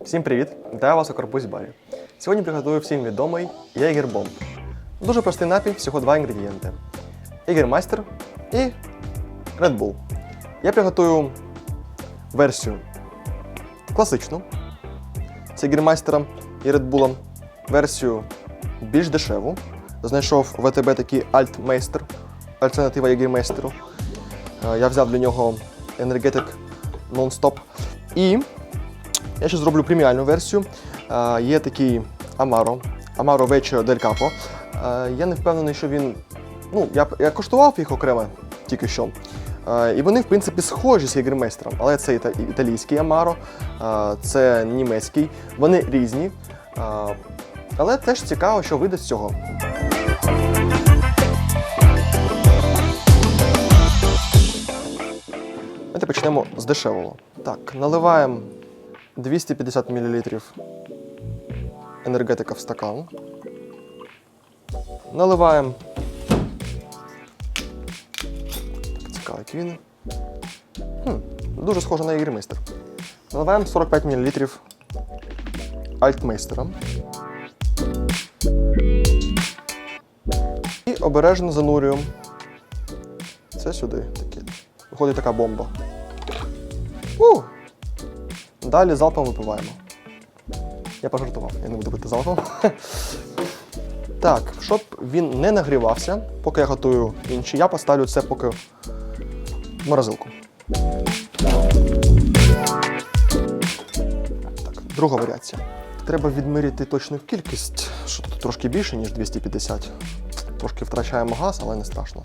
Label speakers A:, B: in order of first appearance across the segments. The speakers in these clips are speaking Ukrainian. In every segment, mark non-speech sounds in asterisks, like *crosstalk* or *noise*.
A: Всім привіт! Вітаю вас у Корпус Барі. Сьогодні приготую всім відомий Єгербомб. Дуже простий напій, всього два інгредієнти: Єгермайстер і Red Bull. Я приготую версію класичну з Єгермайстером і Red Bull, версію більш дешеву. Знайшов в ВТБ такий Altmeister, альтернатива Єгермейстеру. Е, Я взяв для нього енергетик Non-Stop. І я ще зроблю преміальну версію. Е, Є такий Amaro Vecchio del Capo. Е, Я не впевнений, що він. Ну, я, я коштував їх окремо тільки що. Е, І вони, в принципі, схожі з Єгермейстером, але це італійський Amaro, е, це німецький. Вони різні. Але теж цікаво, що вийде з цього. Давайте почнемо з дешевого. Так, наливаємо 250 мл енергетика в стакан. Наливаємо. Цікаво, які. Хм, дуже схоже на Єгермейстер. Наливаємо 45 мл Альтмейстера. І обережно занурюємо. Це сюди. Виходить така бомба. У! Далі залпом випиваємо. Я пожартував, я не буду пити залпом. *laughs* Так, щоб він не нагрівався, поки я готую інші, я поставлю це поки в морозилку. Так, друга варіація. Треба відміряти точну кількість, що трошки більше, ніж 250. Трошки втрачаємо газ, але не страшно.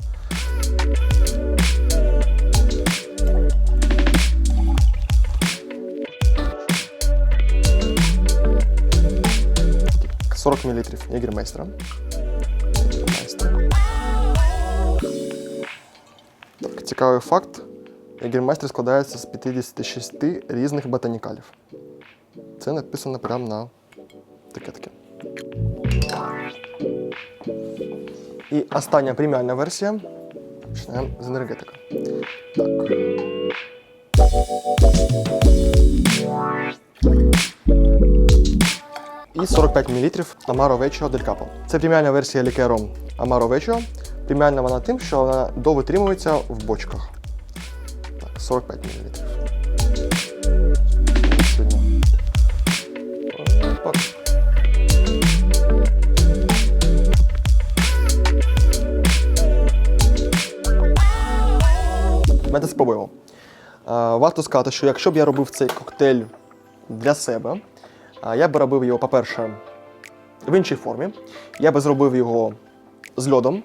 A: 40 мл. Єгермейстер. Так, цікавий факт. Єгермейстер складається з 56 різних ботанікалів. Це написано прямо на таке-таке. І остання преміальна версія. Почнемо з енергетика. Так. І 45 мл Amaro Vecchio Del Capo. Це преміальна версія лікером Amaro Vecchio. Преміальна вона тим, що вона довитримується в бочках. Так, 45 мл. Сильно. Опа. Давайте спробуємо. Варто сказати, що якщо б я робив цей коктейль для себе, я б робив його, по-перше, в іншій формі. Я би зробив його з льодом.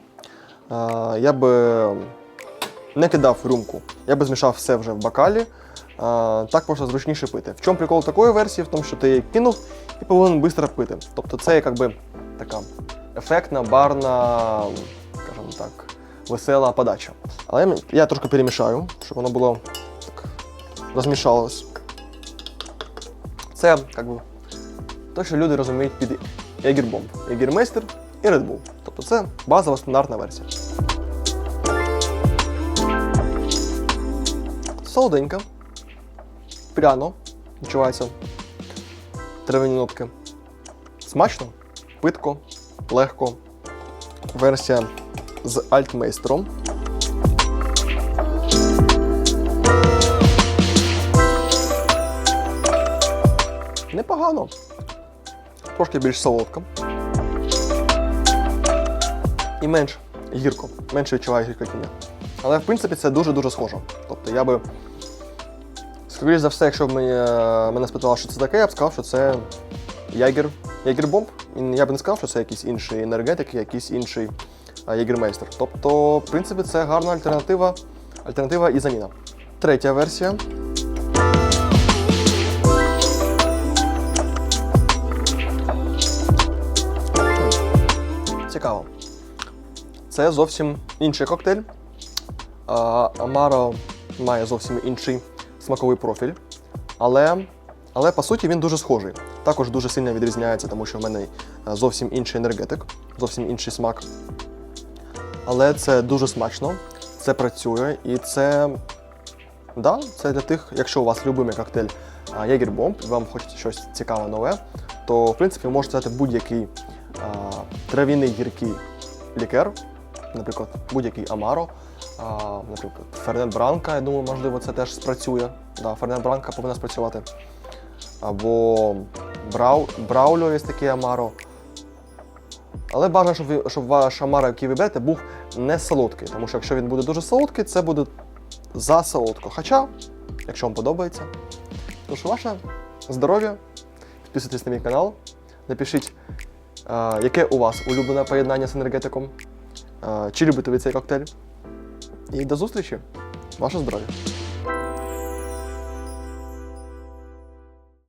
A: Я би не кидав рюмку, я би змішав все вже в бокалі. Так просто зручніше пити. В чому прикол такої версії? В тому, що ти її кинув і повинен швидко пити. Тобто це як би така ефектна, барна, скажімо так, весела подача. Але я- трошки перемішаю, щоб воно було так розмішалось. Це як би, те, що люди розуміють під Єгербомб. Єгермейстер і Red Bull. Тобто це базова стандартна версія. Солоденька, пряно, відчувається травяні нотки. Смачно, питко, легко. Версія з альтмейстером. Непогано. Трошки більш солодко. І менш гірко, менше відчуваю гіркотіння. Але в принципі це дуже-дуже схоже. Тобто я би. Скоріше за все, якщо б мене, мене спитали, що це таке, я б сказав, що це Ягер, Ягербомб. Я б не сказав, що це якийсь інший енергетик, якийсь інший а, Єгермейстер. Тобто, в принципі, це гарна альтернатива, альтернатива і заміна. Третя версія. Це зовсім інший коктейль. Амаро має зовсім інший смаковий профіль. Але, але по суті він дуже схожий. Також дуже сильно відрізняється, тому що в мене е, зовсім інший енергетик, зовсім інший смак. Але це дуже смачно, це працює і це. Да, це для тих, якщо у вас любимий коктейль Єгербомб, і вам хочеться щось цікаве нове, то в принципі ви можете взяти будь-який трав'яний гіркий лікер, наприклад, будь-який Амаро, наприклад, Фернет Бранка, я думаю, можливо, це теж спрацює. Да, Фернет Бранка повинна спрацювати. Або Брау, Браулio є такий Амаро. Але бажано, щоб, щоб ваш Амаро, який ви берете, був не солодкий. Тому що якщо він буде дуже солодкий, це буде засолодко. Хоча, якщо вам подобається, то що ваше здоров'я, підписуйтесь на мій канал, напишіть, яке у вас улюблене поєднання з енергетиком, чи любите ви цей коктейль. І до зустрічі! Ваше здоров'я!